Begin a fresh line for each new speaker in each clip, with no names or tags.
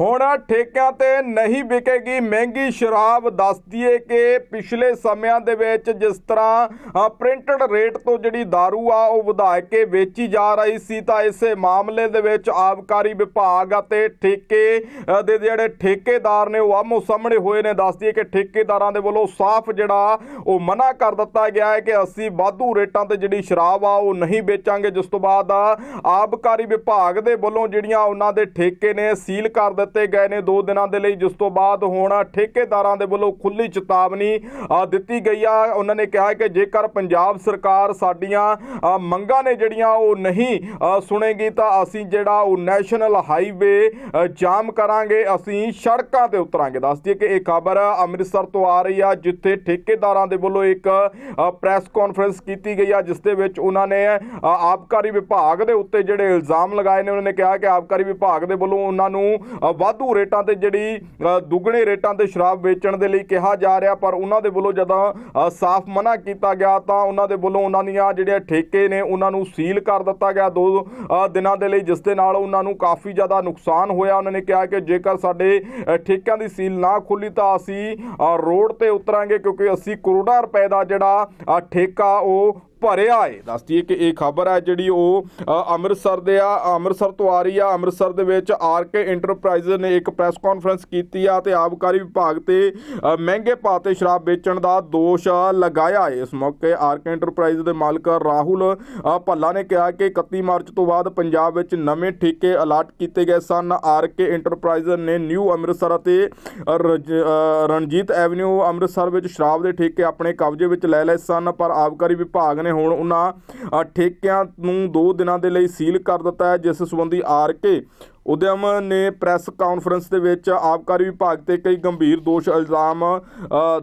ਹੁਣ ਠੇਕਿਆਂ ਤੇ ਨਹੀਂ ਵਿਕੇਗੀ ਮਹਿੰਗੀ ਸ਼ਰਾਬ। ਦੱਸ ਦਈਏ ਕਿ ਪਿਛਲੇ ਸਮਿਆਂ ਦੇ ਵਿੱਚ ਜਿਸ ਤਰ੍ਹਾਂ ਪ੍ਰਿੰਟਡ ਰੇਟ ਤੋਂ ਜਿਹੜੀ दारू ਆ, ਉਹ ਵਧਾ ਕੇ ਵੇਚੀ ਜਾ ਰਹੀ ਸੀ, ਤਾਂ ਇਸੇ ਮਾਮਲੇ ਦੇ ਵਿੱਚ ਆਬਕਾਰੀ ਵਿਭਾਗ ਅਤੇ ਠੇਕੇ ਦੇ ਜਿਹੜੇ ਠੇਕੇਦਾਰ ਨੇ, ਉਹ ਆਮੋ ਸਾਹਮਣੇ ਹੋਏ ਨੇ। ਦੱਸ ਦਈਏ ਕਿ ਠੇਕੇਦਾਰਾਂ ਦੇ ਵੱਲੋਂ ਸਾਫ਼ ਜਿਹੜਾ, ਉਹ ਮਨਾ ਕਰ ਦਿੱਤਾ ਗਿਆ ਹੈ ਕਿ ਅਸੀਂ ਵਾਧੂ ਰੇਟਾਂ ਤੇ ਜਿਹੜੀ ਸ਼ਰਾਬ ਆ, ਉਹ ਨਹੀਂ ਵੇਚਾਂਗੇ। ਜਿਸ ਤੋਂ ਬਾਅਦ ਆਬਕਾਰੀ ਵਿਭਾਗ ਦੇ ਵੱਲੋਂ ਜਿਹੜੀਆਂ ਉਹਨਾਂ ਦੇ ਠੇਕੇ ਨੇ, ਸੀਲ ਕਰ ਦਿੱਤੇ ਗਏ ਨੇ। 2 ਦਿਨਾਂ ਦੇ ਲਈ ਜਿਸ ਤੋਂ ਬਾਅਦ ਹੁਣ ਠੇਕੇਦਾਰਾਂ ਦੇ ਵੱਲੋਂ ਖੁੱਲੀ ਚੇਤਾਵਨੀ ਦਿੱਤੀ ਗਈ ਆ। ਉਹਨਾਂ ਨੇ ਕਿਹਾ ਕਿ ਜੇਕਰ ਪੰਜਾਬ ਸਰਕਾਰ ਸਾਡੀਆਂ ਮੰਗਾਂ ਨੇ ਜਿਹੜੀਆਂ ਉਹ ਨਹੀਂ ਸੁਣੇਗੀ ਤਾਂ ਅਸੀਂ ਜਿਹੜਾ ਉਹ ਨੈਸ਼ਨਲ ਹਾਈਵੇ ਜਾਮ ਕਰਾਂਗੇ। ਅਸੀਂ ਸੜਕਾਂ ਤੇ ਉਤਰਾਂਗੇ। ਦੱਸ ਦਈਏ ਕਿ ਇਹ ਖਬਰ ਅੰਮ੍ਰਿਤਸਰ ਤੋਂ ਆ ਰਹੀ ਆ, ਜਿੱਥੇ ਠੇਕੇਦਾਰਾਂ ਦੇ ਵੱਲੋਂ ਇੱਕ ਪ੍ਰੈਸ ਕਾਨਫਰੰਸ ਕੀਤੀ ਗਈ ਆ, ਜਿਸ ਦੇ ਵਿੱਚ ਉਹਨਾਂ ਨੇ ਆਬਕਾਰੀ ਵਿਭਾਗ ਦੇ ਉੱਤੇ ਜਿਹੜੇ ਇਲਜ਼ਾਮ ਲਗਾਏ ਨੇ, ਉਹਨਾਂ ਨੇ ਕਿਹਾ ਕਿ ਆਬਕਾਰੀ ਵਿਭਾਗ ਦੇ ਵੱਲੋਂ ਉਹਨਾਂ ਨੂੰ ਵਾਧੂ ਰੇਟਾਂ ਤੇ ਜਿਹੜੀ ਦੁੱਗਣੇ ਰੇਟਾਂ ਤੇ ਸ਼ਰਾਬ ਵੇਚਣ ਦੇ ਲਈ ਕਿਹਾ ਜਾ ਰਿਹਾ, ਪਰ ਉਹਨਾਂ ਦੇ ਵੱਲੋਂ ਜਦੋਂ ਸਾਫ਼ ਮਨਾ ਕੀਤਾ ਗਿਆ ਤਾਂ ਉਹਨਾਂ ਦੇ ਵੱਲੋਂ ਉਹਨਾਂ ਦੀਆਂ ਜਿਹੜੇ ਠੇਕੇ ਨੇ, ਉਹਨਾਂ ਨੂੰ ਸੀਲ ਕਰ ਦਿੱਤਾ ਗਿਆ। ਦੋ ਦਿਨਾਂ ਦੇ ਲਈ ਜਿਸ ਦੇ ਨਾਲ ਉਹਨਾਂ ਨੂੰ ਕਾਫੀ ਜ਼ਿਆਦਾ ਨੁਕਸਾਨ ਹੋਇਆ। ਉਹਨਾਂ ਨੇ ਕਿਹਾ ਕਿ ਜੇਕਰ ਸਾਡੇ ਠੇਕਿਆਂ ਦੀ ਸੀਲ ਨਾ ਖੁੱਲੀ ਤਾਂ ਅਸੀਂ ਰੋਡ ਤੇ ਉਤਰਾਂਗੇ, ਕਿਉਂਕਿ ਅਸੀਂ ਕਰੋੜਾਂ ਰੁਪਏ ਦਾ ਜਿਹੜਾ ਠੇਕਾ ਉਹ ਭਰਿਆ ਏ। ਦੱਸਦੀ ਕਿ ਇਹ ਖਬਰ ਹੈ ਜਿਹੜੀ ਉਹ ਅੰਮ੍ਰਿਤਸਰ ਦੇ ਆ, ਅੰਮ੍ਰਿਤਸਰ ਤੋਂ ਆ ਰਹੀ ਆ। ਅੰਮ੍ਰਿਤਸਰ ਦੇ ਵਿੱਚ ਆਰਕੇ ਇੰਟਰਪ੍ਰਾਈਜ਼ ਨੇ ਇੱਕ ਪ੍ਰੈਸ ਕਾਨਫਰੰਸ ਕੀਤੀ ਆ ਤੇ ਆਬਕਾਰੀ ਵਿਭਾਗ ਤੇ ਮਹਿੰਗੇ ਭਾਅ ਤੇ ਸ਼ਰਾਬ ਵੇਚਣ ਦਾ ਦੋਸ਼ ਲਗਾਇਆ ਏ। ਇਸ ਮੌਕੇ ਆਰਕੇ ਇੰਟਰਪ੍ਰਾਈਜ਼ ਦੇ ਮਾਲਕ ਰਾਹੁਲ ਭੱਲਾ ਨੇ ਕਿਹਾ ਕਿ 31 ਮਾਰਚ ਤੋਂ ਬਾਅਦ ਪੰਜਾਬ ਵਿੱਚ ਨਵੇਂ ਠੇਕੇ ਅਲਾਟ ਕੀਤੇ ਗਏ ਸਨ। ਆਰਕੇ ਇੰਟਰਪ੍ਰਾਈਜ਼ ਨੇ ਨਿਊ ਅੰਮ੍ਰਿਤਸਰ ਅਤੇ ਰਜ- ਰਣਜੀਤ ਐਵਨਿਊ ਅੰਮ੍ਰਿਤਸਰ ਵਿੱਚ ਸ਼ਰਾਬ ਦੇ ਠੇਕੇ ਆਪਣੇ ਕਬਜ਼ੇ ਵਿੱਚ ਲੈ ਲਏ ਸਨ, ਪਰ ਆਬਕਾਰੀ ਵਿਭਾਗ ਨੇ ਹੁਣ ਉਹਨਾਂ ਠੇਕਿਆਂ ਨੂੰ 2 ਦਿਨਾਂ ਦੇ ਲਈ ਸੀਲ ਕਰ ਦਿੱਤਾ ਹੈ, ਜਿਸ ਸੰਬੰਧੀ ਆਰ ਕੇ ਉਦਯਮ ਨੇ ਪ੍ਰੈਸ ਕਾਨਫਰੰਸ ਦੇ ਵਿੱਚ ਆਬਕਾਰੀ ਵਿਭਾਗ ਤੇ ਕਈ ਗੰਭੀਰ ਦੋਸ਼ ਇਲਜ਼ਾਮ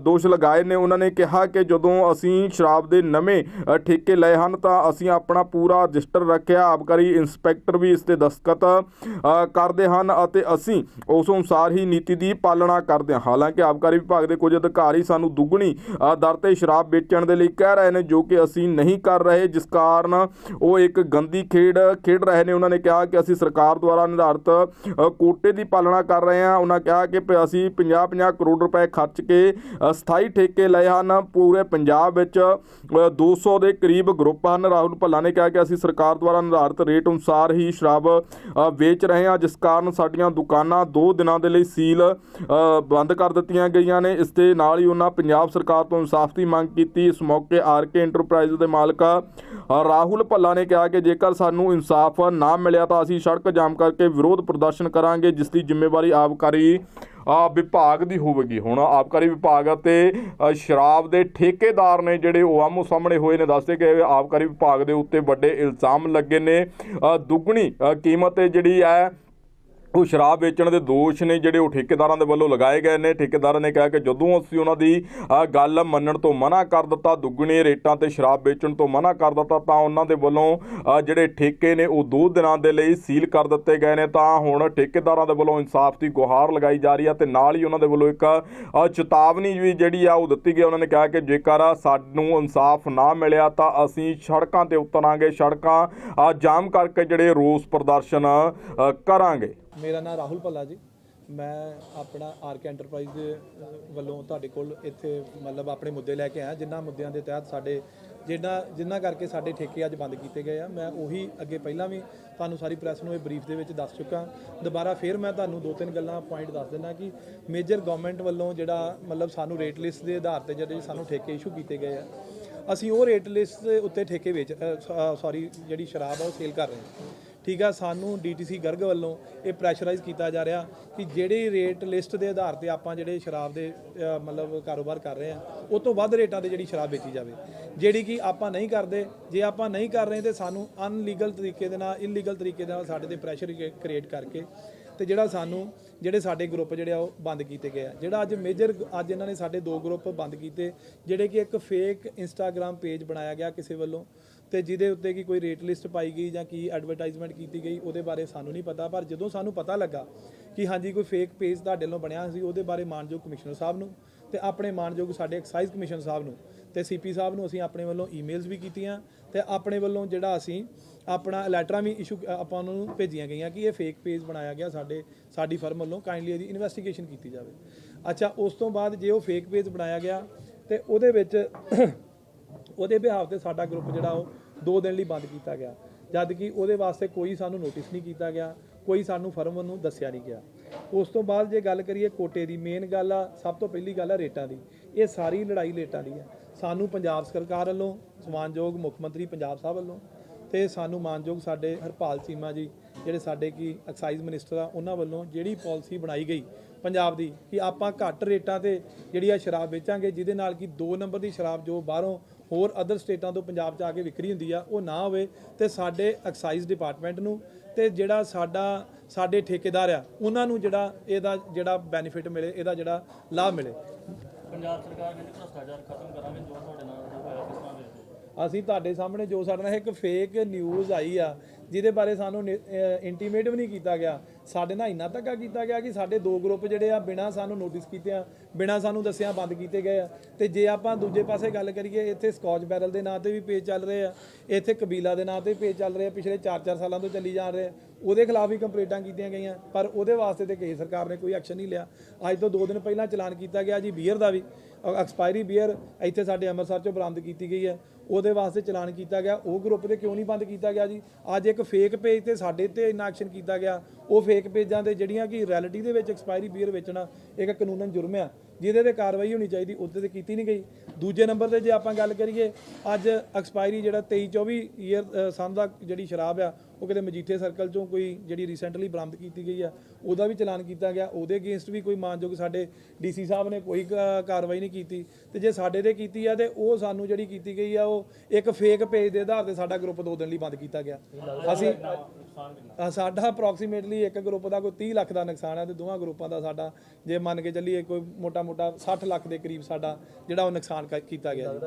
ਦੋਸ਼ ਲਗਾਏ ਨੇ। ਉਹਨਾਂ ਨੇ ਕਿਹਾ ਕਿ ਜਦੋਂ ਅਸੀਂ ਸ਼ਰਾਬ ਦੇ ਨਵੇਂ ਠੇਕੇ ਲਏ ਹਨ, ਤਾਂ ਅਸੀਂ ਆਪਣਾ ਪੂਰਾ ਰਜਿਸਟਰ ਰੱਖਿਆ। ਆਬਕਾਰੀ ਇੰਸਪੈਕਟਰ ਵੀ ਇਸ ਤੇ ਦਸਤਖਤ ਕਰਦੇ ਹਨ ਅਤੇ ਅਸੀਂ ਉਸ ਅਨੁਸਾਰ ਹੀ ਨੀਤੀ ਦੀ ਪਾਲਣਾ ਕਰਦੇ ਹਾਂ। ਹਾਲਾਂਕਿ ਆਬਕਾਰੀ ਵਿਭਾਗ ਦੇ ਕੁਝ ਅਧਿਕਾਰੀ ਸਾਨੂੰ ਦੁੱਗਣੀ ਦਰ ਤੇ ਸ਼ਰਾਬ ਵੇਚਣ ਦੇ ਲਈ ਕਹਿ ਰਹੇ ਨੇ, ਜੋ ਕਿ ਅਸੀਂ ਨਹੀਂ ਕਰ ਰਹੇ, ਜਿਸ ਕਾਰਨ ਉਹ ਇੱਕ ਗੰਦੀ ਖੇਡ ਖੇਡ ਰਹੇ ਨੇ। ਉਹਨਾਂ ਨੇ ਕਿਹਾ ਕਿ ਅਸੀਂ ਸਰਕਾਰ ਦੁਆਰਾ ਨਿਰਧਾਰਿਤ ਅ, ਕੋਟੇ ਦੀ ਪਾਲਣਾ ਕਰ ਰਹੇ ਹਾਂ। ਉਹਨਾਂ ਕਿਹਾ ਕਿ ਅਸੀਂ 50-50 ਕਰੋੜ ਰੁਪਏ ਖਰਚ ਕੇ ਸਥਾਈ ਠੇਕੇ ਲਏ ਹਨ। ਪੂਰੇ ਪੰਜਾਬ ਵਿੱਚ ਅ, 200 ਦੇ ਕਰੀਬ ਗਰੁੱਪ ਹਨ। ਰਾਹੁਲ ਭੱਲਾ ਨੇ ਕਿਹਾ ਕਿ ਅਸੀਂ ਸਰਕਾਰ ਦੁਆਰਾ ਨਿਰਧਾਰਿਤ ਰੇਟ ਅਨੁਸਾਰ ਹੀ ਸ਼ਰਾਬ ਵੇਚ ਰਹੇ ਹਾਂ। ਜਿਸ ਕਾਰਨ ਸਾਡੀਆਂ ਦੁਕਾਨਾਂ 2 ਦਿਨਾਂ ਦੇ ਲਈ ਸੀਲ ਬੰਦ ਕਰ ਦਿੱਤੀਆਂ ਗਈਆਂ ਨੇ। ਇਸ ਦੇ ਨਾਲ ਹੀ ਉਹਨਾਂ ਪੰਜਾਬ ਸਰਕਾਰ ਤੋਂ ਇਨਸਾਫ ਦੀ ਮੰਗ ਕੀਤੀ। ਇਸ ਮੌਕੇ ਆਰਕੇ ਇੰਟਰਪ੍ਰਾਈਜ਼ ਦੇ ਮਾਲਕ ਰਾਹੁਲ ਭੱਲਾ ਨੇ ਕਿਹਾ ਕਿ ਜੇਕਰ ਸਾਨੂੰ ਇਨਸਾਫ ਨਾ ਮਿਲਿਆ ਤਾਂ ਅਸੀਂ ਸੜਕ ਜਾਮ ਕਰਕੇ ਵਿਰੋਧ ਪ੍ਰਦਰਸ਼ਨ ਕਰਾਂਗੇ, ਜਿਸ ਦੀ ਜ਼ਿੰਮੇਵਾਰੀ ਆਬਕਾਰੀ ਵਿਭਾਗ ਦੀ ਹੋਵੇਗੀ। ਹੁਣ ਆਬਕਾਰੀ ਵਿਭਾਗ ਅਤੇ ਸ਼ਰਾਬ ਦੇ ਠੇਕੇਦਾਰ ਨੇ ਜਿਹੜੇ ਉਹ ਆਮੋ ਸਾਹਮਣੇ ਹੋਏ ਨੇ, ਦੱਸਦੇ ਕਿ ਆਬਕਾਰੀ ਵਿਭਾਗ ਦੇ ਉੱਤੇ ਵੱਡੇ ਇਲਜ਼ਾਮ ਲੱਗੇ ਨੇ। ਦੁੱਗਣੀ ਕੀਮਤ ਜਿਹੜੀ ਹੈ ਉਹ ਸ਼ਰਾਬ ਵੇਚਣ ਦੇ ਦੋਸ਼ ਨੇ ਜਿਹੜੇ ਉਹ ਠੇਕੇਦਾਰਾਂ ਦੇ ਵੱਲੋਂ ਲਗਾਏ ਗਏ ਨੇ। ਠੇਕੇਦਾਰਾਂ ਨੇ ਕਿਹਾ ਕਿ ਜਦੋਂ ਅਸੀਂ ਉਹਨਾਂ ਦੀ ਗੱਲ ਮੰਨਣ ਤੋਂ ਮਨਾ ਕਰ ਦਿੱਤਾ, ਦੁੱਗਣੇ ਰੇਟਾਂ ਤੇ ਸ਼ਰਾਬ ਵੇਚਣ ਤੋਂ ਮਨਾ ਕਰ ਦਿੱਤਾ, ਤਾਂ ਉਹਨਾਂ ਦੇ ਵੱਲੋਂ ਜਿਹੜੇ ਠੇਕੇ ਨੇ ਉਹ ਦੋ ਦਿਨਾਂ ਦੇ ਲਈ ਸੀਲ ਕਰ ਦਿੱਤੇ ਗਏ ਨੇ। ਤਾਂ ਹੁਣ ਠੇਕੇਦਾਰਾਂ ਦੇ ਵੱਲੋਂ ਇਨਸਾਫ ਦੀ ਗੁਹਾਰ ਲਗਾਈ ਜਾ ਰਹੀ ਹੈ ਤੇ ਨਾਲ ਹੀ ਉਹਨਾਂ ਦੇ ਵੱਲੋਂ ਇੱਕ ਚੇਤਾਵਨੀ ਵੀ ਜਿਹੜੀ ਆ ਉਹ ਦਿੱਤੀ ਗਈ। ਉਹਨਾਂ ਨੇ ਕਿਹਾ ਕਿ ਜੇਕਰ ਸਾਨੂੰ ਇਨਸਾਫ ਨਾ ਮਿਲਿਆ ਤਾਂ ਅਸੀਂ ਸੜਕਾਂ ਤੇ ਉਤਰਾਂਗੇ। ਸੜਕਾਂ ਜਾਮ ਕਰਕੇ ਜਿਹੜੇ ਰੋਸ ਪ੍ਰਦਰਸ਼ਨ ਕਰਾਂਗੇ।
ਮੇਰਾ ਨਾਮ ਰਾਹੁਲ ਭੱਲਾ ਜੀ। ਮੈਂ ਆਪਣਾ ਆਰਕੇ ਐਂਟਰਪ੍ਰਾਈਜ਼ ਦੇ ਵੱਲੋਂ ਤੁਹਾਡੇ ਕੋਲ ਇੱਥੇ ਮਤਲਬ ਆਪਣੇ ਮੁੱਦੇ ਲੈ ਕੇ ਆਇਆ। ਜਿਨ੍ਹਾਂ ਮੁੱਦਿਆਂ ਦੇ ਤਹਿਤ ਸਾਡੇ ਜਿਨ੍ਹਾਂ ਜਿਨ੍ਹਾਂ ਕਰਕੇ ਸਾਡੇ ਠੇਕੇ ਅੱਜ ਬੰਦ ਕੀਤੇ ਗਏ ਆ, ਮੈਂ ਉਹੀ ਅੱਗੇ ਪਹਿਲਾਂ ਵੀ ਤੁਹਾਨੂੰ ਸਾਰੀ ਪ੍ਰੈਸ ਨੂੰ ਇਹ ਬਰੀਫ ਦੇ ਵਿੱਚ ਦੱਸ ਚੁੱਕਾ। ਦੁਬਾਰਾ ਫੇਰ ਮੈਂ ਤੁਹਾਨੂੰ ਦੋ ਤਿੰਨ ਗੱਲਾਂ ਪੁਆਇੰਟ ਦੱਸ ਦਿੰਦਾ ਕਿ ਮੇਜਰ ਗਵਰਨਮੈਂਟ ਵੱਲੋਂ ਜਿਹੜਾ ਮਤਲਬ ਸਾਨੂੰ ਰੇਟ ਲਿਸਟ ਦੇ ਆਧਾਰ ਤੇ ਜਿਹੜੇ ਸਾਨੂੰ ਠੇਕੇ ਇਸ਼ੂ ਕੀਤੇ ਗਏ ਆ, ਅਸੀਂ ਉਹ ਰੇਟ ਲਿਸਟ ਦੇ ਉੱਤੇ ਠੇਕੇ ਵੇਚ ਸੌਰੀ ਜਿਹੜੀ ਸ਼ਰਾਬ ਆ ਉਹ ਸੇਲ ਕਰ ਰਹੇ ਹਾਂ। ਠੀਕ ਆ, ਸਾਨੂੰ ਡੀਟੀਸੀ ਗਰਗ ਵੱਲੋਂ ਇਹ ਪ੍ਰੈਸ਼ਰਾਈਜ਼ ਕੀਤਾ ਜਾ ਰਿਹਾ ਕਿ ਜਿਹੜੇ ਰੇਟ ਲਿਸਟ ਦੇ ਆਧਾਰ ਤੇ ਆਪਾਂ ਜਿਹੜੇ ਸ਼ਰਾਬ ਦੇ ਮਤਲਬ ਕਾਰੋਬਾਰ ਕਰ ਰਹੇ ਆ, ਉਹ ਤੋਂ ਵੱਧ ਰੇਟਾਂ ਤੇ ਜਿਹੜੀ ਸ਼ਰਾਬ ਵੇਚੀ ਜਾਵੇ। ਜਿਹੜੀ ਕਿ ਆਪਾਂ ਨਹੀਂ ਕਰਦੇ, ਜੇ ਆਪਾਂ ਨਹੀਂ ਕਰ ਰਹੇ ਤੇ ਸਾਨੂੰ ਅਨਲੀਗਲ ਤਰੀਕੇ ਦੇ ਨਾਲ ਇਲੀਗਲ ਤਰੀਕੇ ਦੇ ਨਾਲ ਸਾਡੇ ਤੇ ਪ੍ਰੈਸ਼ਰ ਕ੍ਰੀਏਟ ਕਰਕੇ ਤੇ ਜਿਹੜਾ ਸਾਨੂੰ, ਜਿਹੜੇ ਸਾਡੇ ਗਰੁੱਪ ਜਿਹੜੇ ਆ ਉਹ ਬੰਦ ਕੀਤੇ ਗਏ ਆ। ਜਿਹੜਾ ਅੱਜ ਮੇਜਰ ਅੱਜ ਇਹਨਾਂ ਨੇ ਸਾਡੇ ਦੋ ਗਰੁੱਪ ਬੰਦ ਕੀਤੇ, ਜਿਹੜੇ ਕਿ ਇੱਕ ਫੇਕ ਇੰਸਟਾਗ੍ਰam ਪੇਜ ਬਣਾਇਆ ਗਿਆ ਕਿਸੇ ਵੱਲੋਂ। ਤੇ ਜਿਹਦੇ ਉੱਤੇ ਕੀ ਕੋਈ ਰੇਟ ਲਿਸਟ ਪਾਈ ਗਈ ਜਾਂ ਕੀ ਐਡਵਰਟਾਈਜ਼ਮੈਂਟ ਕੀਤੀ ਗਈ, ਉਹਦੇ ਬਾਰੇ ਸਾਨੂੰ ਨਹੀਂ ਪਤਾ। ਪਰ ਜਦੋਂ ਸਾਨੂੰ ਪਤਾ ਲੱਗਾ ਕਿ ਹਾਂਜੀ, ਕੋਈ ਫੇਕ ਪੇਜ ਤੁਹਾਡੇ ਵੱਲੋਂ ਬਣਿਆ ਸੀ, ਉਹਦੇ ਬਾਰੇ ਮਾਨਯੋਗ ਕਮਿਸ਼ਨਰ ਸਾਹਿਬ ਨੂੰ ਤੇ ਆਪਣੇ ਮਾਨਯੋਗ ਸਾਡੇ ਐਕਸਾਈਜ਼ ਕਮਿਸ਼ਨ ਸਾਹਿਬ ਨੂੰ ਤੇ ਸੀਪੀ ਸਾਹਿਬ ਨੂੰ ਅਸੀਂ ਆਪਣੇ ਵੱਲੋਂ ਈਮੇਲਸ ਵੀ ਕੀਤੀਆਂ ਤੇ ਆਪਣੇ ਵੱਲੋਂ ਜਿਹੜਾ ਅਸੀਂ ਆਪਣਾ ਲੈਟਰਾਂ ਵੀ ਇਸ਼ੂ ਆਪਾਂ ਉਹਨਾਂ ਨੂੰ ਭੇਜੀਆਂ ਗਈਆਂ ਕਿ ਇਹ ਫੇਕ ਪੇਜ ਬਣਾਇਆ ਗਿਆ ਸਾਡੇ, ਸਾਡੀ ਫਰਮ ਵੱਲੋਂ ਕਾਈਂਡਲੀ ਇਹਦੀ ਇਨਵੈਸਟੀਗੇਸ਼ਨ ਕੀਤੀ ਜਾਵੇ। ਅੱਛਾ, ਉਸ ਤੋਂ ਬਾਅਦ ਜੇ ਉਹ ਫੇਕ ਪੇਜ ਬਣਾਇਆ ਗਿਆ ਤੇ ਉਹਦੇ ਵਿੱਚ, ਉਹਦੇ ਬਿਹਾਵ ਤੇ ਸਾਡਾ ਗਰੁੱਪ ਜਿਹੜਾ ਉਹ 2 ਦਿਨ ਲਈ ਬੰਦ ਕੀਤਾ ਗਿਆ। ਜਦ ਕਿ ਉਹਦੇ ਵਾਸਤੇ ਕੋਈ ਸਾਨੂੰ ਨੋਟਿਸ ਨਹੀਂ ਕੀਤਾ ਗਿਆ, ਕੋਈ ਸਾਨੂੰ ਫਰਮ ਵੱਲੋਂ ਦੱਸਿਆ ਨਹੀਂ ਗਿਆ। ਉਸ ਤੋਂ ਬਾਅਦ ਜੇ ਗੱਲ ਕਰੀਏ ਕੋਟੇ ਦੀ ਮੇਨ ਗੱਲ ਆ, ਸਭ ਤੋਂ ਪਹਿਲੀ ਗੱਲ ਆ ਰੇਟਾਂ ਦੀ। ਇਹ ਸਾਰੀ ਲੜਾਈ ਰੇਟਾਂ ਦੀ ਆ। ਸਾਨੂੰ ਪੰਜਾਬ ਸਰਕਾਰ ਵੱਲੋਂ ਸਮਾਨਯੋਗ ਮੁੱਖ ਮੰਤਰੀ ਪੰਜਾਬ ਸਾਹਿਬ ਵੱਲੋਂ ਤੇ ਸਾਨੂੰ ਮਾਨਯੋਗ ਸਾਡੇ ਹਰਪਾਲ ਚੀਮਾ ਜੀ, ਜਿਹੜੇ ਸਾਡੇ ਕੀ ਐਕਸਾਈਜ਼ ਮਿਨਿਸਟਰ ਆ, ਉਹਨਾਂ ਵੱਲੋਂ ਜਿਹੜੀ ਪਾਲਿਸੀ ਬਣਾਈ ਗਈ ਪੰਜਾਬ ਦੀ ਕਿ ਆਪਾਂ ਘੱਟ ਰੇਟਾਂ ਤੇ ਜਿਹੜੀ ਆ ਸ਼ਰਾਬ ਵੇਚਾਂਗੇ, ਜਿਹਦੇ ਨਾਲ ਕਿ 2 ਨੰਬਰ ਦੀ ਸ਼ਰਾਬ ਜੋ ਬਾਹਰੋਂ ਹੋਰ ਅਦਰ ਸਟੇਟਾਂ ਤੋਂ ਪੰਜਾਬ 'ਚ ਆ ਕੇ ਵਿਕਰੀ ਹੁੰਦੀ ਆ ਉਹ ਨਾ ਹੋਵੇ ਤੇ ਸਾਡੇ ਐਕਸਾਈਜ਼ ਡਿਪਾਰਟਮੈਂਟ ਨੂੰ ਤੇ ਜਿਹੜਾ ਸਾਡਾ ਸਾਡੇ ਠੇਕੇਦਾਰ ਆ ਉਹਨਾਂ ਨੂੰ ਜਿਹੜਾ ਇਹਦਾ ਜਿਹੜਾ ਬੈਨੀਫਿਟ ਮਿਲੇ ਇਹਦਾ ਜਿਹੜਾ ਲਾਭ ਮਿਲੇ
ਪੰਜਾਬ ਸਰਕਾਰ ਕਹਿੰਦੀ ਭ੍ਰਸ਼ਟਾਚਾਰ ਖਤਮ ਕਰਾਂਗੇ ਜੋ ਤੁਹਾਡੇ ਨਾਲ ਹੋਇਆ ਕਿਸ ਤਰ੍ਹਾਂ ਹੋ?
ਅਸੀਂ ਤੁਹਾਡੇ ਸਾਹਮਣੇ ਜੋ ਸਾਡੇ ਨਾਲ ਇੱਕ ਫੇਕ ਨਿਊਜ਼ ਆਈ ਆ ਜਿਹਦੇ ਬਾਰੇ ਸਾਨੂੰ ਇੰਟੀਮੇਟ ਵੀ ਨਹੀਂ ਕੀਤਾ ਗਿਆ ਸਾਡੇ ਨਾਲ ਇੰਨਾ ਧੱਕਾ ਕੀਤਾ ਗਿਆ ਕਿ ਸਾਡੇ ਦੋ ਗਰੁੱਪ ਜਿਹੜੇ ਆ ਬਿਨਾਂ ਸਾਨੂੰ ਨੋਟਿਸ ਕੀਤੇ ਆ, ਬਿਨਾਂ ਸਾਨੂੰ ਦੱਸਿਆ ਬੰਦ ਕੀਤੇ ਗਏ ਆ। ਤੇ ਜੇ ਆਪਾਂ ਦੂਜੇ ਪਾਸੇ ਗੱਲ ਕਰੀਏ, ਇੱਥੇ ਸਕਾਚ ਬੈਰਲ ਦੇ ਨਾਂ ਤੇ ਵੀ ਪੇਜ ਚੱਲ ਰਹੇ ਆ, ਇੱਥੇ ਕਬੀਲਾ ਦੇ ਨਾਂ ਤੇ ਪੇਜ ਚੱਲ ਰਹੇ ਆ, ਪਿਛਲੇ 4-4 ਸਾਲਾਂ ਤੋਂ ਚੱਲੀ ਜਾ ਰਹੇ ਆ। ਉਹਦੇ ਖਿਲਾਫ ਵੀ ਕੰਪਲੇਂਟਾਂ ਕੀਤੀਆਂ ਗਈਆਂ, ਪਰ ਉਹਦੇ ਵਾਸਤੇ ਤੇ ਕੇਸ ਸਰਕਾਰ ਨੇ ਕੋਈ ਐਕਸ਼ਨ ਨਹੀਂ ਲਿਆ। ਅੱਜ ਤੋਂ 2 ਦਿਨ ਪਹਿਲਾਂ ਚਲਾਨ ਕੀਤਾ ਗਿਆ ਜੀ ਬੀਅਰ ਦਾ ਵੀ ਐਕਸਪਾਇਰੀ ਬੀਅਰ ਇੱਥੇ ਸਾਡੇ ਅੰਮ੍ਰਿਤਸਰ ਚੋਂ ਬਰਾਮਦ ਕੀਤੀ ਗਈ ਹੈ। ਉਹਦੇ ਵਾਸਤੇ ਚਲਾਨ ਕੀਤਾ ਗਿਆ, ਉਹ ਗਰੁੱਪ ਤੇ ਕਿਉਂ ਨਹੀਂ ਬੰਦ ਕੀਤਾ ਗਿਆ ਜੀ? ਅੱਜ ਇੱਕ ਫੇਕ ਪੇਜ ਤੇ ਸਾਡੇ ਤੇ ਇੰਨਾ ਐਕਸ਼ਨ ਕੀਤਾ ਗਿਆ। ਉਹ ਫੇਕ ਪੇਜਾਂ ਤੇ ਜਿਹੜੀਆਂ ਕਿ ਰਿਐਲਿਟੀ ਦੇ ਵਿੱਚ ਐਕਸਪਾਇਰੀ ਬੀਅਰ ਵੇਚਣਾ, ਇੱਕ ਕਾਨੂੰਨਨ ਜੁਰਮ ਆ, ਜਿਹਦੇ ਤੇ ਕਾਰਵਾਈ ਹੋਣੀ ਚਾਹੀਦੀ, ਉਹਦੇ ਤੇ ਕੀਤੀ ਨਹੀਂ ਗਈ। ਦੂਜੇ ਨੰਬਰ ਤੇ ਜੇ ਆਪਾਂ ਗੱਲ ਕਰੀਏ, ਅੱਜ ਐਕਸਪਾਇਰੀ ਜਿਹੜਾ 23 24 ਈਅਰ ਸੰਨ ਦਾ ਜਿਹੜੀ ਸ਼ਰਾਬ ਆ ਉਹ ਕਿਤੇ ਮਜੀਠੇ ਸਰਕਲ ਚੋਂ ਕੋਈ ਜਿਹੜੀ ਰੀਸੈਂਟਲੀ ਬਰਾਮਦ ਕੀਤੀ ਗਈ ਆ, ਉਹਦਾ ਵੀ ਚਲਾਨ ਕੀਤਾ ਗਿਆ। ਉਹਦੇ ਅਗੇਂਸਟ ਵੀ ਕੋਈ ਮਾਨਯੋਗ ਸਾਡੇ ਡੀਸੀ ਸਾਹਿਬ ਨੇ ਕੋਈ ਕਾ- ਕਾਰਵਾਈ ਨਹੀਂ ਕੀਤੀ। ਤੇ ਜੇ ਸਾਡੇ ਤੇ ਕੀਤੀ ਆ ਤੇ ਉਹ ਸਾਨੂੰ ਜਿਹੜੀ ਕੀਤੀ ਗਈ ਆ, ਉਹ ਇੱਕ ਫੇਕ ਪੇਜ ਦੇ ਆਧਾਰ ਤੇ ਸਾਡਾ ਗਰੁੱਪ ਦੋ ਦਿਨ ਲਈ ਬੰਦ ਕੀਤਾ ਗਿਆ। ਅਸੀਂ ਅ, ਸਾਡਾ ਅਪਰੋਕਸੀਮੇਟਲੀ ਇੱਕ ਗਰੁੱਪ ਦਾ ਕੋਈ 30 ਲੱਖ ਦਾ ਨੁਕਸਾਨ ਹੈ ਤੇ ਦੋਵਾਂ ਗਰੁੱਪਾਂ ਦਾ ਸਾਡਾ ਜੇ ਮੰਨ ਕੇ ਚੱਲੀਏ ਕੋਈ ਮੋਟਾ ਮੋਟਾ 60 ਲੱਖ ਦੇ ਕਰੀਬ ਸਾਡਾ ਜਿਹੜਾ ਉਹ ਨੁਕਸਾਨ ਕ- ਕੀਤਾ ਗਿਆ ਜੀ।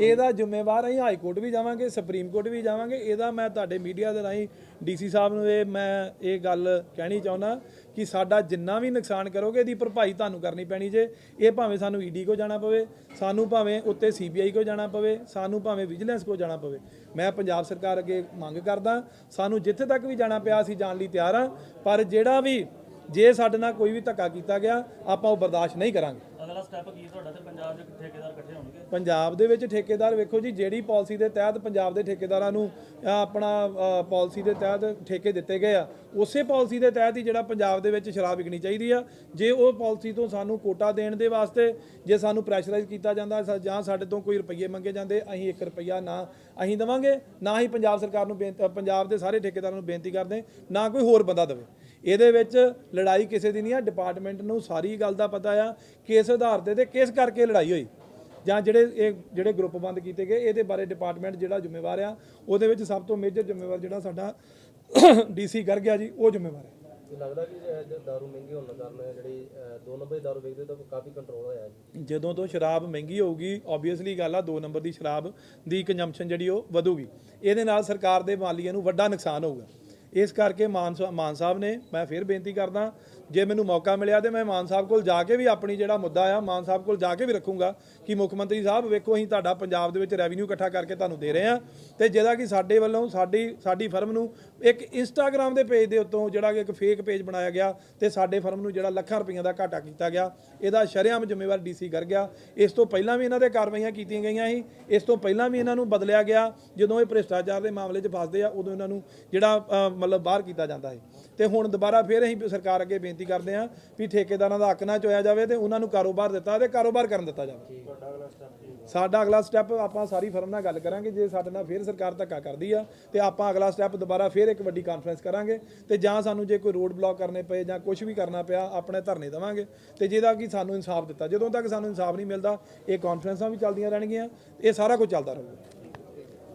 ਇਹਦਾ ਜ਼ਿੰਮੇਵਾਰ ਅਸੀਂ ਹਾਈ ਕੋਰਟ ਵੀ ਜਾਵਾਂਗੇ ਸੁਪਰੀਮ ਕੋਰਟ ਵੀ ਜਾਵਾਂਗੇ ਇਹਦਾ ਮੈਂ ਤੁਹਾਡੇ ਮੀਡੀਆ ਦੇ ਰਾਹੀਂ ਡੀਸੀ ਸਾਹਿਬ ਨੂੰ ਇਹ ਮੈਂ ਇਹ ਗੱਲ ਕਹਿਣੀ ਚਾਹੁੰਦਾ ਕਿ ਸਾਡਾ ਜਿੰਨਾ ਵੀ ਨੁਕਸਾਨ ਕਰੋਗੇ, ਇਹਦੀ ਭਰਪਾਈ ਤੁਹਾਨੂੰ ਕਰਨੀ ਪੈਣੀ ਜੇ। ਇਹ ਭਾਵੇਂ ਸਾਨੂੰ ਈਡੀ ਕੋ ਜਾਣਾ ਪਵੇ, ਸਾਨੂੰ ਭਾਵੇਂ ਉੱਤੇ ਸੀਬੀਆਈ ਕੋ ਜਾਣਾ ਪਵੇ, ਸਾਨੂੰ ਭਾਵੇਂ ਵਿਜੀਲੈਂਸ ਕੋ ਜਾਣਾ ਪਵੇ। ਮੈਂ ਪੰਜਾਬ ਸਰਕਾਰ ਅੱਗੇ ਮੰਗ ਕਰਦਾ, ਸਾਨੂੰ ਜਿੱਥੇ ਤੱਕ ਵੀ ਜਾਣਾ ਪਿਆ ਅਸੀਂ ਜਾਣ ਲਈ ਤਿਆਰ ਹਾਂ, ਪਰ ਜਿਹੜਾ ਵੀ ਜੇ ਸਾਡੇ ਨਾਲ ਕੋਈ ਵੀ ਧੱਕਾ ਕੀਤਾ ਗਿਆ, ਆਪਾਂ ਉਹ ਬਰਦਾਸ਼ਤ ਨਹੀਂ ਕਰਾਂਗੇ।
ਸਟੈਪ ਕੀ ਤੁਹਾਡਾ ਤੇ ਪੰਜਾਬ 'ਚ ਠੇਕੇਦਾਰ ਇਕੱਠੇ ਹੋਣਗੇ?
ਪੰਜਾਬ ਦੇ ਵਿੱਚ ਠੇਕੇਦਾਰ ਵੇਖੋ ਜੀ ਜਿਹੜੀ ਪਾਲਿਸੀ ਦੇ ਤਹਿਤ ਪੰਜਾਬ ਦੇ ਠੇਕੇਦਾਰਾਂ ਨੂੰ ਅ, ਆਪਣਾ ਪਾਲਿਸੀ ਦੇ ਤਹਿਤ ਠੇਕੇ ਦਿੱਤੇ ਗਏ ਆ ਉਸੇ ਪਾਲਿਸੀ ਦੇ ਤਹਿਤ ਹੀ ਜਿਹੜਾ ਪੰਜਾਬ ਦੇ ਵਿੱਚ ਸ਼ਰਾਬ ਵਿਕਣੀ ਚਾਹੀਦੀ ਆ। ਜੇ ਉਹ ਪਾਲਿਸੀ ਤੋਂ ਸਾਨੂੰ ਕੋਟਾ ਦੇਣ ਦੇ ਵਾਸਤੇ ਜੇ ਸਾਨੂੰ ਪ੍ਰੈਸ਼ਰਾਈਜ਼ ਕੀਤਾ ਜਾਂਦਾ ਸਾ- ਜਾਂ ਸਾਡੇ ਤੋਂ ਕੋਈ ਰੁਪਈਏ ਮੰਗੇ ਜਾਂਦੇ ਅਸੀਂ 1 ਰੁਪਈਆ ਨਾ ਅਸੀਂ ਦੇਵਾਂਗੇ ਨਾ ਹੀ ਪੰਜਾਬ ਸਰਕਾਰ ਨੂੰ ਬੇਨਤੀ- ਅ, ਪੰਜਾਬ ਦੇ ਸਾਰੇ ਠੇਕੇਦਾਰਾਂ ਨੂੰ ਬੇਨਤੀ ਕਰਦੇ ਨਾ ਕੋਈ ਹੋਰ ਬੰਦਾ ਦੇਵੇ। ਇਹਦੇ ਵਿੱਚ ਲੜਾਈ ਕਿਸੇ ਦੀ ਨਹੀਂ ਆ ਡਿਪਾਰਟਮੈਂਟ ਨੂੰ ਸਾਰੀ ਗੱਲ ਦਾ ਪਤਾ ਆ ਕਿਸ ਆਧਾਰ ਤੇ ਤੇ ਕਿਸ ਕਰਕੇ ਲੜਾਈ ਹੋਈ। ਜਾਂ ਜਿਹੜੇ ਇਹ ਜਿਹੜੇ ਗਰੁੱਪ ਬੰਦ ਕੀਤੇ ਗਏ ਇਹਦੇ ਬਾਰੇ ਡਿਪਾਰਟਮੈਂਟ ਜਿਹੜਾ ਜ਼ਿੰਮੇਵਾਰ ਆ ਉਹਦੇ ਵਿੱਚ ਸਭ ਤੋਂ ਮੇਜਰ ਜ਼ਿੰਮੇਵਾਰ ਜਿਹੜਾ ਸਾਡਾ ਡੀਸੀ ਕਰ ਗਿਆ ਜੀ ਉਹ ਜ਼ਿੰਮੇਵਾਰ ਹੈ।
ਲੱਗਦਾ ਕਿ ਦਾਰੂ ਮਹਿੰਗੀ ਹੋਣ ਦਾ ਕਾਰਨ ਜਿਹੜੀ ਦੋ ਨੰਬਰ ਦੀ ਦਾਰੂ ਵੇਚਦੇ ਤਾਂ ਕਾਫੀ ਕੰਟਰੋਲ ਹੋਇਆ ਜੀ।
ਜਦੋਂ ਤੋਂ ਸ਼ਰਾਬ ਮਹਿੰਗੀ ਹੋਊਗੀ ਆਬਵੀਅਸਲੀ ਗੱਲ ਆ 2 ਨੰਬਰ ਦੀ ਸ਼ਰਾਬ ਦੀ ਕੰਜੰਪਸ਼ਨ ਜਿਹੜੀ ਉਹ ਵਧੂਗੀ। ਇਹਦੇ ਨਾਲ ਸਰਕਾਰ ਦੇ ਮਾਲੀਏ ਨੂੰ ਵੱਡਾ ਨੁਕਸਾਨ ਹੋਊਗਾ। ਇਸ ਕਰਕੇ ਮਾਨ ਸਾ ਮਾਨ ਸਾਹਿਬ ਨੇ ਮੈਂ ਫਿਰ ਬੇਨਤੀ ਕਰਦਾ ਜੇ ਮੈਨੂੰ ਮੌਕਾ ਮਿਲਿਆ ਤੇ ਮੈਂ ਮਾਨ ਸਾਹਿਬ ਕੋਲ ਜਾ ਕੇ ਵੀ ਆਪਣੀ ਜਿਹੜਾ ਮੁੱਦਾ ਆ, ਮਾਨ ਸਾਹਿਬ ਕੋਲ ਜਾ ਕੇ ਵੀ ਰੱਖੂੰਗਾ ਕਿ ਮੁੱਖ ਮੰਤਰੀ ਸਾਹਿਬ, ਵੇਖੋ ਅਸੀਂ ਤੁਹਾਡਾ ਪੰਜਾਬ ਦੇ ਵਿੱਚ ਰੈਵਨਿਊ ਇਕੱਠਾ ਕਰਕੇ ਤੁਹਾਨੂੰ ਦੇ ਰਹੇ ਆ ਤੇ ਜਿਹਦਾ ਕਿ ਸਾਡੇ ਵੱਲੋਂ ਸਾਡੀ ਸਾਡੀ ਫਰਮ ਨੂੰ ਇੱਕ ਇੰਸਟਾਗ੍ਰam ਦੇ ਪੇਜ ਦੇ ਉੱਤੋਂ ਜਿਹੜਾ ਕਿ ਇੱਕ ਫੇਕ ਪੇਜ ਬਣਾਇਆ ਗਿਆ ਤੇ ਸਾਡੇ ਫਰਮ ਨੂੰ ਜਿਹੜਾ ਲੱਖਾਂ ਰੁਪਈਆ ਦਾ ਘਾਟਾ ਕੀਤਾ ਗਿਆ। ਇਹਦਾ ਸ਼ਰੇਆਮ ਜ਼ਿੰਮੇਵਾਰ ਡੀਸੀ ਕਰ ਗਿਆ ਇਸ ਤੋਂ ਪਹਿਲਾਂ ਵੀ ਇਹਨਾਂ ਦੇ ਕਾਰਵਾਈਆਂ ਕੀਤੀਆਂ ਗਈਆਂ ਸੀ। ਇਸ ਤੋਂ ਪਹਿਲਾਂ ਵੀ ਇਹਨਾਂ ਨੂੰ ਬਦਲਿਆ ਗਿਆ। ਜਦੋਂ ਇਹ ਭ੍ਰਿਸ਼ਟਾਚਾਰ ਦੇ ਮਾਮਲੇ 'ਚ ਫਸਦੇ ਆ, ਉਦੋਂ ਇਹਨਾਂ ਨੂੰ ਜਿਹੜਾ ਮਤਲਬ ਬਾਹਰ ਕੀਤਾ ਜਾਂਦਾ ਹੈ ਤੇ ਹੁਣ ਦੁਬਾਰਾ ਫਿਰ ਅਸੀਂ ਸਰਕਾਰ ਅੱਗੇ ਬੇਨਤੀ ਬੇਨਤੀ ਕਰਦੇ ਹਾਂ ਵੀ ਠੇਕੇਦਾਰਾਂ ਦਾ ਹੱਕ ਨਾ ਚੋਇਆ ਜਾਵੇ ਤੇ ਉਹਨਾਂ ਨੂੰ ਕਾਰੋਬਾਰ ਦਿੱਤਾ ਤੇ ਕਾਰੋਬਾਰ ਕਰਨ ਦਿੱਤਾ ਜਾਵੇ। ਸਾਡਾ ਅਗਲਾ ਸਟੈਪ ਆਪਾਂ ਸਾਰੀ ਫਰਮ ਨਾਲ ਗੱਲ ਕਰਾਂਗੇ ਜੇ ਸਾਡੇ ਨਾਲ ਫਿਰ ਸਰਕਾਰ ਧੱਕਾ ਕਰਦੀ ਆ ਤੇ ਆਪਾਂ ਅਗਲਾ ਸਟੈਪ ਦੁਬਾਰਾ ਫਿਰ ਇੱਕ ਵੱਡੀ ਕਾਨਫਰੰਸ ਕਰਾਂਗੇ ਤੇ ਜਾਂ ਸਾਨੂੰ ਜੇ ਕੋਈ ਰੋਡ ਬਲੌਕ ਕਰਨੇ ਪਏ ਜਾਂ ਕੁਝ ਵੀ ਕਰਨਾ ਪਿਆ ਆਪਣੇ ਧਰਨੇ ਦੇਵਾਂਗੇ ਤੇ ਜਿਹਦਾ ਕਿ ਸਾਨੂੰ ਇਨਸਾਫ ਦਿੱਤਾ। ਜਦੋਂ ਤੱਕ ਸਾਨੂੰ ਇਨਸਾਫ ਨਹੀਂ ਮਿਲਦਾ ਇਹ ਕਾਨਫਰੰਸਾਂ ਵੀ ਚੱਲਦੀਆਂ ਰਹਿਣਗੀਆਂ ਇਹ ਸਾਰਾ ਕੁਝ ਚੱਲਦਾ ਰਹੂਗਾ।